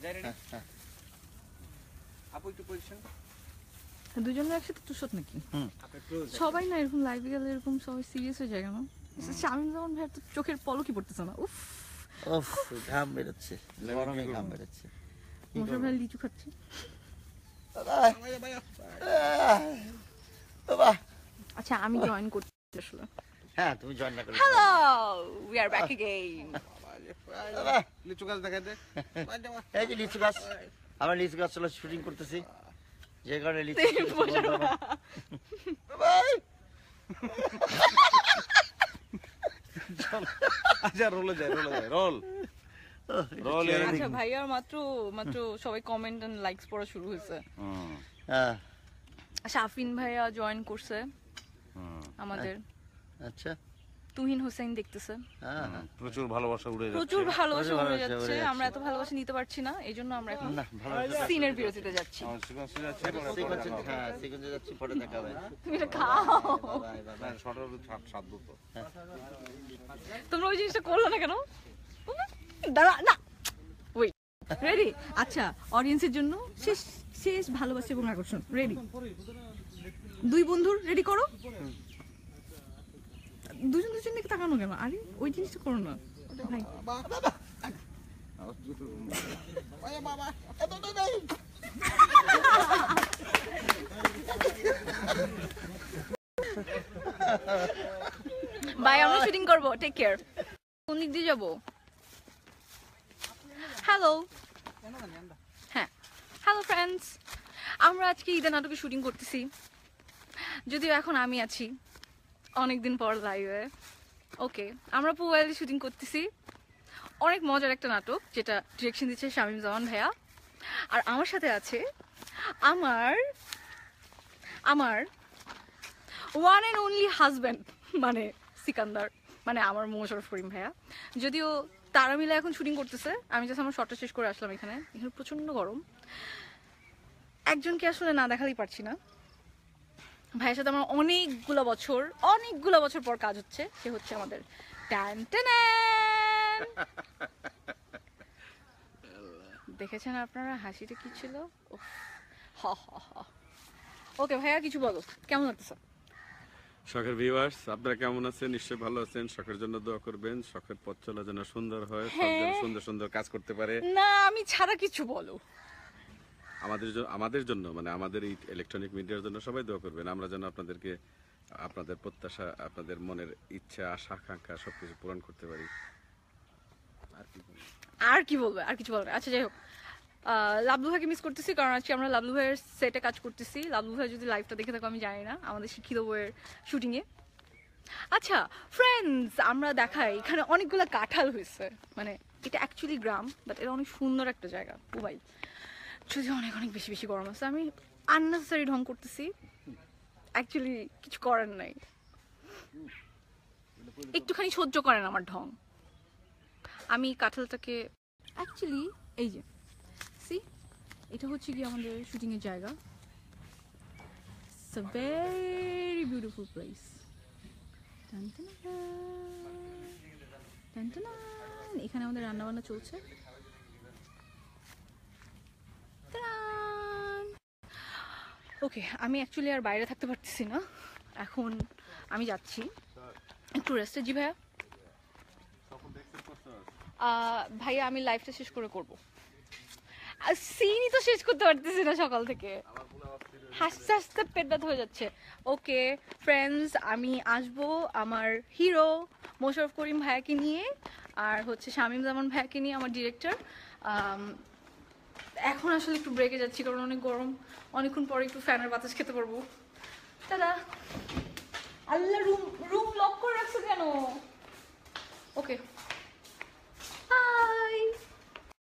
হ্যাঁ হ্যাঁ। আপু একটু পজিশন দুজনের একসাথে তুষত নাকি? সবাই না এরকম লাইভে গেলে এরকম সবাই সিরিয়াস হয়ে যায় কেন? শামিম জামান ভাইয়ের তো চোখের পলকই পড়তেছে না। উফ। ঘাম বেরোচ্ছে। গরমে ঘাম বেরোচ্ছে। মশার ভাই লিচু খাচ্ছে। বাবা বাবা আচ্ছা আমি জয়েন করতে আসলে। হ্যাঁ তুমি জয়েন না করে hello we are back again লিচু গাছ দেখাই দে এই যে লিচু গাছ। আমরা লিচু গাছ চলো শুটিং করতেছি। যে কারণে লিচু আচ্ছা রোলে যায় রোলে যায় রোল রোল আচ্ছা ভাইয়ার মাত্র মাত্র সবাই কমেন্ট এন্ড লাইকস পড়া শুরু হয়েছে। হ্যাঁ। শাফিন ভাইয়া জয়েন করছে আমাদের। আচ্ছা। তুহিন হোসেন দেখতেছে। হ্যাঁ হ্যাঁ। প্রচুর ভালোবাসা উড়ে যাচ্ছে। প্রচুর ভালোবাসা উড়ে যাচ্ছে আমরা এত ভালোবাসা নিতে পারছি না এই জন্য আমরা এখন ভালো সিনের বিরতিতে যাচ্ছি। তোমরা ওই জিনিসটা করল না কেন? দাঁড়া না। ওই রেডি আচ্ছা অডিয়েন্সের জন্য শেষ শেষ ভালোবাসা এবং আকর্ষণ রেডি দুই বন্ধুর রেডি করো? দুজন দুজন দিকে তাকানো কেন? আরে, ওই জিনিসটা করো না। ভাই বাই আমরা শুটিং করব টেক কেয়ার কোন দিক দিয়ে যাব? হ্যালো হ্যাঁ। হ্যালো ফ্রেন্ডস আমরা আজকে ঈদের নাটকে শুটিং করতেছি। যদিও এখন আমি আছি। অনেকদিন পর লাইভে ওকে আমরা পুয়ালি শুটিং করতেছি। অনেক মজার একটা নাটক, যেটা ডিরেকশন দিচ্ছে শামীম জামান ভাইয়া। আর আমার সাথে আছে আমার আমার ওয়ান অ্যান্ড অনলি হাজব্যান্ড মানে সিকান্দার মানে আমার মোশারফ করিম ভাইয়া। যদিও তারা মিলে এখন শুটিং করতেছে, আমি জাস্ট আমার শর্টটা শেষ করে আসলাম এখানে। এখানে প্রচণ্ড গরম। একজনকে আসলে না দেখালেই পারছি না। ভাইয়ের সাথে আমার অনেকগুলো বছর অনেকগুলো বছর পর কাজ হচ্ছে সে হচ্ছে আমাদের ট্যান দেখেছেন আপনারা হাসিটা কি ছিল? হ ওকে ভাইয়া কিছু বলো। কেমন লাগতেছে শখের ভিউয়ার্স আপনারা কেমন আছেন? নিশ্চয়ই ভালো আছেন। শখের জন্য দোয়া করবেন। শখের পথ চলা যেন সুন্দর হয় হ্যাঁ। সুন্দর সুন্দর কাজ করতে পারে। না আমি ছাড়া কিছু বলো। আমাদের আমাদের জন্য মানে আমাদের এই ইলেকট্রনিক মিডিয়ার জন্য সবাই দোয়া করবেন। আমরা যেন আপনাদেরকে, আপনাদের প্রত্যাশা, আপনাদের মনের ইচ্ছা, আশা, আকাঙ্ক্ষা সবকিছু পূরণ করতে পারি। আর কি বলব? আর কিছু বলব। আচ্ছা যাই হোক। লাবলু ভাইকে মিস করতেছি, কারণ আজকে আমরা লাবলু ভাইয়ের সেটে কাজ করতেছি। লাবলু ভাই যদি লাইভটা দেখে থাকো, আমি জানি না, আমাদের শিক্ষিত বইয়ের শুটিংয়ে আচ্ছা ফ্রেন্ডস আমরা দেখাই এখানে অনেকগুলো কাঁঠাল হয়েছে। মানে এটা অ্যাকচুয়ালি গ্রাম বাট এটা অনেক সুন্দর একটা জায়গা মোবাইল যদি অনেক অনেক বেশি বেশি গরম আছে। আমি আননেসেসারি ঢং করতেছি। অ্যাকচুয়ালি কিছু করার নাই। একটুখানি সহ্য করেন আমার ঢং। আমি কাঁঠালটাকে অ্যাকচুয়ালি এই যে সি এটা হচ্ছে কি আমাদের শুটিং এর জায়গা। আ ভেরি বিউটিফুল প্লেস এখানে আমাদের রান্নাবান্না চলছে। ওকে আমি অ্যাকচুয়ালি আর বাইরে থাকতে পারতেছি না। এখন আমি যাচ্ছি। একটু রেস্টে জি ভাইয়া। ভাইয়া, আমি লাইফটা শেষ করে করব। সিনই তো শেষ করতে পারতেছি না সকাল থেকে। হাসতে হাসতে পেট ব্যথা হয়ে যাচ্ছে। ওকে ফ্রেন্ডস আমি আসব আমার হিরো মোশারফ করিম ভাইয়াকে নিয়ে, আর হচ্ছে শামীম জামান ভাইয়াকে নিয়ে, আমার ডিরেক্টর এখন আসলে একটু ব্রেকে যাচ্ছি, কারণ অনেক গরম। অনেকক্ষণ পরে একটু ফ্যানের বাতাস খেতে পারব। দাদা আল্লাহ রুম রুম লক করে রাখছো কেন?